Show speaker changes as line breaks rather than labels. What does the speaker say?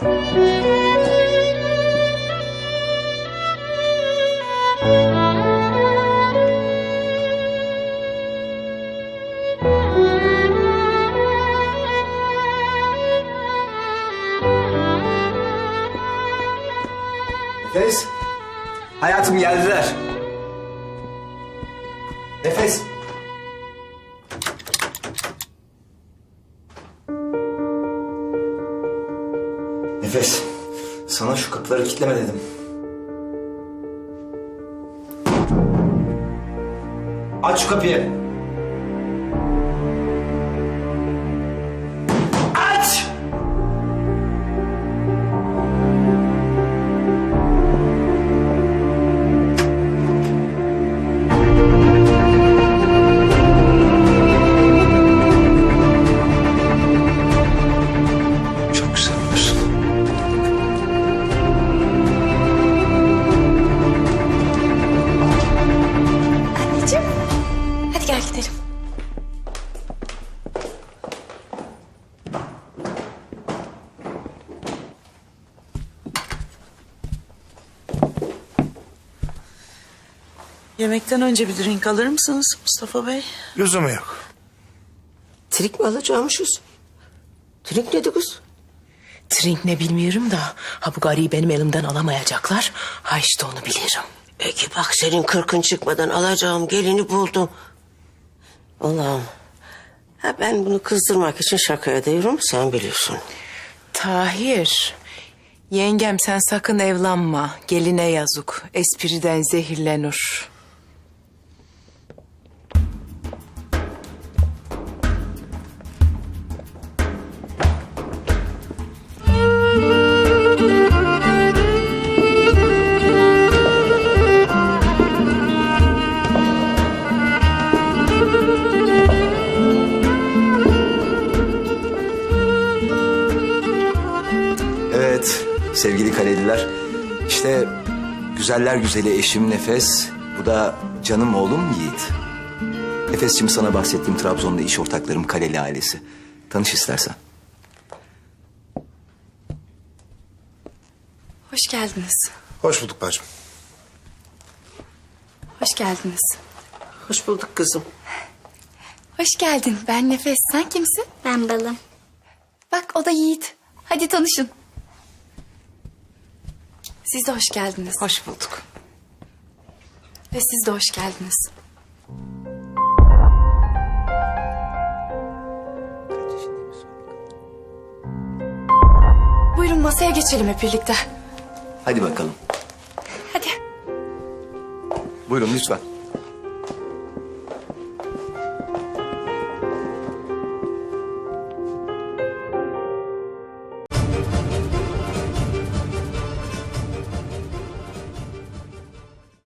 Nefes. Hayatım geldiler. Nefes. Nefes. Sana şu kapıları kilitleme dedim. Aç şu kapıyı.
Yemekten önce bir drink alır mısınız Mustafa Bey?
Lüzumu yok.
Trik mi alacakmışız? Trik nedir kız?
Trink ne bilmiyorum da ha bu gariyi benim elimden alamayacaklar. Ha işte onu bilirim.
Peki bak senin kırkın çıkmadan alacağım gelini buldum. Allah'ım. Ha ben bunu kızdırmak için şaka ediyorum sen biliyorsun.
Tahir. Yengem sen sakın evlanma. Geline yazık. Espriden zehirlenir.
Evet sevgili kaleliler. İşte güzeller güzeli eşim Nefes. Bu da canım oğlum Yiğit. Nefes'cim sana bahsettiğim Trabzon'da iş ortaklarım Kaleli ailesi. Tanış istersen.
Hoş geldiniz.
Hoş bulduk bacım.
Hoş geldiniz.
Hoş bulduk kızım.
Hoş geldin. Ben Nefes. Sen kimsin?
Ben balım.
Bak o da Yiğit. Hadi tanışın. Siz de hoş geldiniz.
Hoş bulduk.
Ve siz de hoş geldiniz. Buyurun masaya geçelim hep birlikte.
Hadi bakalım.
Hadi.
Buyurun lütfen.